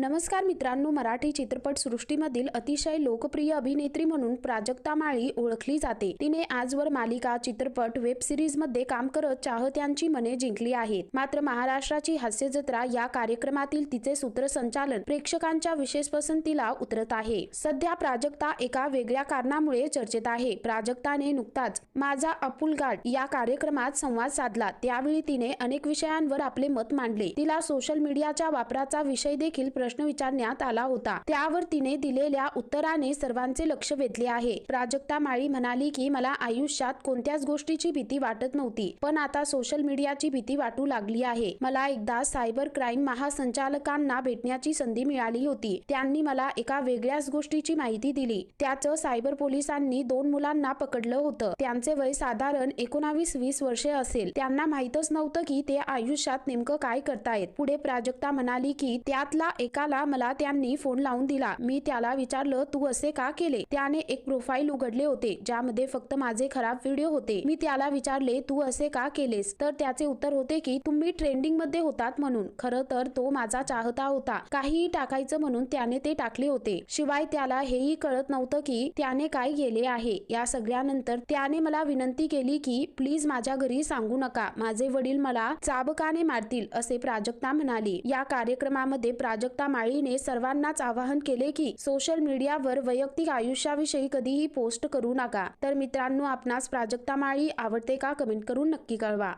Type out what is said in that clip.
नमस्कार मित्रांनो मराठी चित्रपट सृष्टीमधील अतिशय लोकप्रिय अभिनेत्री म्हणून प्राजक्ता माळी ओळखली जाते. तिने आजवर मालिका चित्रपट वेब सिरीजमध्ये काम करत चाहत्यांची मने जिंकली आहेत. मात्र महाराष्ट्राची हास्य जत्रा या कार्यक्रमातील तिचे सूत्रसंचालन प्रेक्षकांच्या विशेष पसंतीला उतरत आहे. सध्या प्राजक्ता एका वेगळ्या कारणामुळे चर्चेत आहे. प्राजक्ताने नुकताच माझा अपुल गाड या कार्यक्रमात संवाद साधला. त्यावेळी तिने अनेक विषयांवर आपले मत मांडले. तिला सोशल मीडियाच्या वापराचा विषय देखील प्रश्न विचारण्यात आला होता. त्यावर तिने दिलेल्या उत्तराने सर्वांचे लक्ष वेधले आहे. प्राजक्ता माळी म्हणाली की मला आयुष्यात कोणत्याच गोष्टीची भीती वाटत नव्हती पण आता सोशल मीडियाची भीती वाटू लागली आहे. मला एकदा सायबर क्राईम महासंचालकांना भेटण्याची संधी मिळाली होती. त्यांनी मला एका वेगळ्याच गोष्टीची माहिती दिली. त्याचं सायबर पोलिसांनी दोन मुलांना पकडलं होतं. त्यांचे वय साधारण एकोणावीस वीस वर्षे असेल. त्यांना माहीतच नव्हतं की ते आयुष्यात नेमकं काय करतायत. पुढे प्राजक्ता म्हणाली की त्यातला एका एकाला मला त्यांनी फोन लावून दिला. मी त्याला विचारलं तू असे का केले? त्याने एक प्रोफाईल उघडले होते ज्यामध्ये फक्त माझे खराब व्हिडिओ होते. मी त्याला विचारले तू असे का केलेस? तर त्याचे उत्तर होते की तुम्ही ट्रेंडिंगमध्ये होतात म्हणून. खरं तर तो माझा चाहता होता. काहीही टाकायचं म्हणून त्याने ते टाकले होते. शिवाय त्याला हेही कळत नव्हतं की त्याने काय केले आहे. या सगळ्यानंतर त्याने मला विनंती केली की प्लीज माझ्या घरी सांगू नका. माझे वडील मला चाबकाने मारतील असे प्राजक्ता म्हणाली. या कार्यक्रमामध्ये प्राजक्ता माळीने सर्वांनाच आवाहन केले की सोशल मीडियावर वैयक्तिक आयुष्याविषयी कधीही पोस्ट करू नका. तर मित्रांनो आपणास प्राजक्ता माळी आवडते का? कमेंट करून नक्की कळवा.